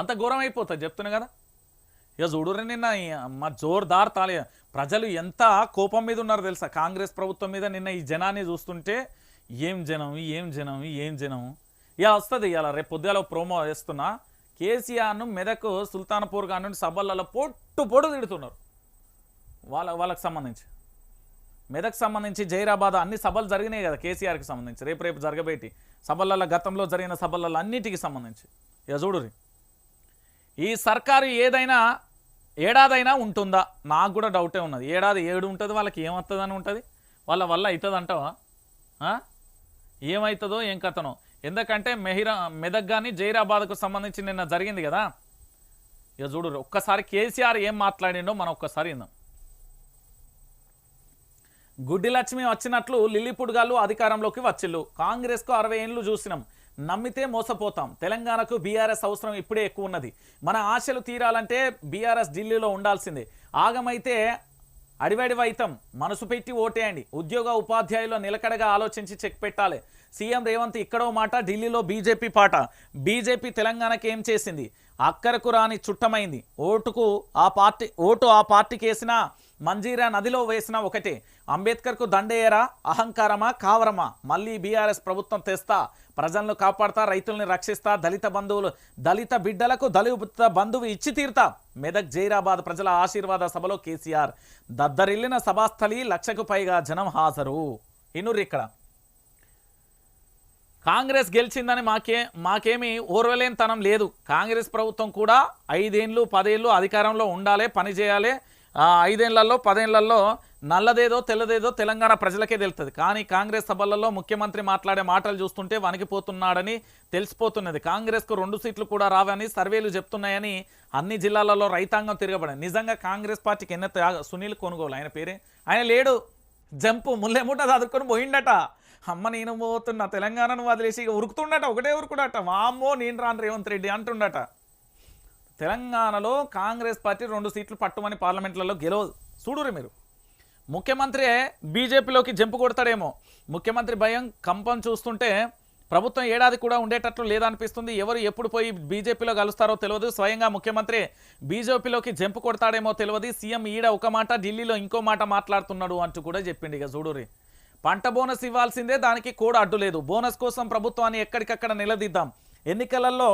అంత ఘోరం అయిపోతుంది చెప్తున్నా కదా. ఇక చూడరు నిన్న మా జోర్దార్ తాలే ప్రజలు ఎంత కోపం మీద ఉన్నారు తెలుసా? కాంగ్రెస్ ప్రభుత్వం మీద నిన్న ఈ జనాన్ని చూస్తుంటే ఏం జనం ఏం జనం ఏం జనం? ఇక వస్తుంది ఇలా రేపు పొద్దుగాల ప్రోమో వేస్తున్నా. కేసీఆర్ను మెదక్ సుల్తాన్పూర్ కానుండి సభలలో పొట్టు పొడు తిడుతున్నారు. వాళ్ళ వాళ్ళకి సంబంధించి. మెదక్ సంబంధించి జైరాబాద్ అన్ని సభలు జరిగినాయి కదా కేసీఆర్కి సంబంధించి. రేపు రేపు జరగబెట్టి సభలలో గతంలో జరిగిన సభలలో అన్నిటికీ సంబంధించి. ఇక చూడురి ఈ సర్కారు ఏదైనా ఏడాదైనా ఉంటుందా? నాకు కూడా డౌటే ఉన్నది. ఏడాది ఏడు ఉంటుంది వాళ్ళకి ఏమవుతుందని ఉంటుంది? వాళ్ళ వల్ల అవుతుంది అంటావా ఏమవుతుందో ఏం కథనో. ఎందుకంటే మెహిరా మెదక్ కానీ జైరాబాద్కు సంబంధించి నిన్న జరిగింది కదా. ఇక చూడు ఒక్కసారి కేసీఆర్ ఏం మాట్లాడిండో మనం ఒక్కసారి విందాం. గుడ్డి లక్ష్మి వచ్చినట్లు లిల్లీపుడ్ గాళ్ళు అధికారంలోకి వచ్చిళ్ళు కాంగ్రెస్కు అరవై ఏళ్ళు చూసినాం. నమ్మితే మోసపోతాం. తెలంగాణకు బీఆర్ఎస్ అవసరం ఇప్పుడే ఎక్కువ ఉన్నది. మన ఆశలు తీరాలంటే బీఆర్ఎస్ ఢిల్లీలో ఉండాల్సిందే. ఆగమైతే అడివడివైతం మనసు పెట్టి ఓటేయండి. ఉద్యోగ ఉపాధ్యాయులు నిలకడగా ఆలోచించి చెక్ పెట్టాలి. సీఎం రేవంత్ ఇక్కడో మాట ఢిల్లీలో బీజేపీ పాట. బీజేపీ తెలంగాణకి ఏం చేసింది? అక్కరకు రాని చుట్టమైంది. ఓటుకు ఆ పార్టీ ఓటు ఆ పార్టీకి వేసినా మంజీరా నదిలో వేసినా ఒకటే. అంబేద్కర్కు దండేయరా అహంకారమా కావరమా? మళ్ళీ బీఆర్ఎస్ ప్రభుత్వం తెస్తా ప్రజలను కాపాడతా రైతుల్ని రక్షిస్తా దళిత బంధువులు దళిత బిడ్డలకు దళిత బంధువు ఇచ్చి తీరుతా. మెదక్ జైరాబాద్ ప్రజల ఆశీర్వాద సభలో కేసీఆర్. దద్దరిల్లిన సభాస్థలి లక్షకు పైగా జనం హాజరు. ఇనుర్రి ఇక్కడ. కాంగ్రెస్ గెలిచిందని మాకే మాకేమీ ఓర్వలేనితనం లేదు. కాంగ్రెస్ ప్రభుత్వం కూడా ఐదేళ్ళు పదేళ్ళు అధికారంలో ఉండాలి పనిచేయాలి ఐదేళ్ళలో పదేళ్ళలో నల్లదేదో తెల్లదేదో తెలంగాణ ప్రజలకే తెలుస్తుంది. కానీ కాంగ్రెస్ సభలలో ముఖ్యమంత్రి మాట్లాడే మాటలు చూస్తుంటే వణికిపోతున్నాడని తెలిసిపోతున్నది. కాంగ్రెస్కు రెండు సీట్లు కూడా రావని సర్వేలు చెప్తున్నాయని అన్ని జిల్లాలలో రైతాంగం తిరగబడింది. నిజంగా కాంగ్రెస్ పార్టీకి ఎన్న సునీల్ కొనుగోలు? ఆయన పేరే? ఆయన లేడు. జంపు ముల్లెమూట చదువుకొని పోయిండట. అమ్మ నేను పోతున్నా. తెలంగాణను వదిలేసి ఇక ఉరుకుతుండట ఒకటే ఉరుకుడట. వామ్మో నేను రాను రేవంత్ రెడ్డి అంటుండట. తెలంగాణలో కాంగ్రెస్ పార్టీ రెండు సీట్లు పట్టుమని పార్లమెంట్లలో గెలవదు. చూడురు మీరు. ముఖ్యమంత్రి బీజేపీలోకి జంపు కొడతాడేమో. ముఖ్యమంత్రి భయం కంపం చూస్తుంటే ప్రభుత్వం ఏడాది కూడా ఉండేటట్లు లేదనిపిస్తుంది. ఎవరు ఎప్పుడు పోయి బీజేపీలో కలుస్తారో తెలియదు. స్వయంగా ముఖ్యమంత్రి బీజేపీలోకి జంపు కొడతాడేమో తెలియదు. సీఎం ఈడ ఒక మాట ఢిల్లీలో ఇంకో మాట మాట్లాడుతున్నాడు అంటూ కూడా చెప్పిండు ఇక చూడురి పంట బోనస్ ఇవ్వాల్సిందే దానికి కూడా అడ్డు లేదు. బోనస్ కోసం ప్రభుత్వాన్ని ఎక్కడికక్కడ నిలదీద్దాం. ఎన్నికలలో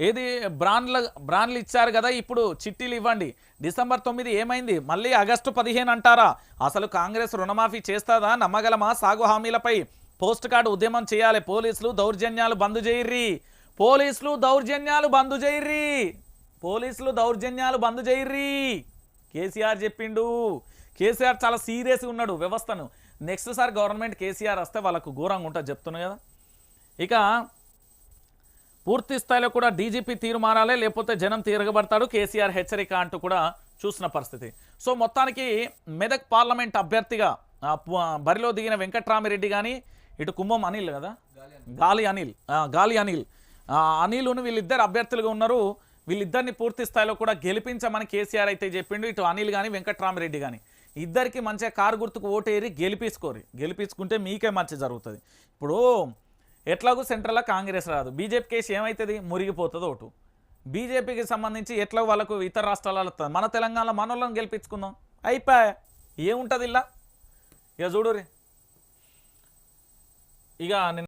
ఏది బ్రాండ్ల బ్రాండ్లు ఇచ్చారు కదా ఇప్పుడు చిట్టీలు ఇవ్వండి. డిసెంబర్ తొమ్మిది ఏమైంది? మళ్ళీ ఆగస్టు పదిహేను అంటారా? అసలు కాంగ్రెస్ రుణమాఫీ చేస్తాదా? నమ్మగలమా? సాగు హామీలపై పోస్ట్ కార్డు ఉద్యమం చేయాలి. పోలీసులు దౌర్జన్యాలు బంద్ చేయర్రి. పోలీసులు దౌర్జన్యాలు బంద్ చేయర్రి. పోలీసులు దౌర్జన్యాలు బంద్ చేయర్రి. కేసీఆర్ చెప్పిండు. కేసీఆర్ చాలా సీరియస్గా ఉన్నాడు వ్యవస్థను. నెక్స్ట్ సారి గవర్నమెంట్ కేసీఆర్ వస్తే వాళ్ళకు ఘోరంగా ఉంటుంది చెప్తున్నా కదా. ఇక పూర్తి స్థాయిలో కూడా డీజీపీ తీరు లేకపోతే జనం తిరగబడతాడు కేసీఆర్ హెచ్చరిక అంటూ కూడా చూసిన పరిస్థితి. సో మొత్తానికి మెదక్ పార్లమెంట్ అభ్యర్థిగా బరిలో దిగిన వెంకట్రామిరెడ్డి కానీ ఇటు కుంభం అనిల్ కదా? గాలి అనిల్. గాలి అనిల్. అనిల్ను వీళ్ళిద్దరు అభ్యర్థులుగా ఉన్నారు. వీళ్ళిద్దరిని పూర్తి స్థాయిలో కూడా గెలిపించమని కేసీఆర్ అయితే చెప్పిండు. ఇటు అనిల్ కానీ వెంకట్రామిరెడ్డి కానీ ఇద్దరికి మంచిగా కారు గుర్తుకు ఓటేరి గెలిపించుకోరు. గెలిపించుకుంటే మీకే మంచి జరుగుతుంది. ఇప్పుడు ఎట్లాగూ సెంట్రల్లో కాంగ్రెస్ రాదు. బీజేపీ కేసు ఏమవుతుంది మురిగిపోతుంది ఓటు. బీజేపీకి సంబంధించి ఎట్లా వాళ్ళకు ఇతర రాష్ట్రాలలో వస్తుంది? మన తెలంగాణలో మన వాళ్ళని గెలిపించుకుందాం. అయిపోయా. ఏముంటుంది ఇలా? ఇక చూడు ఇక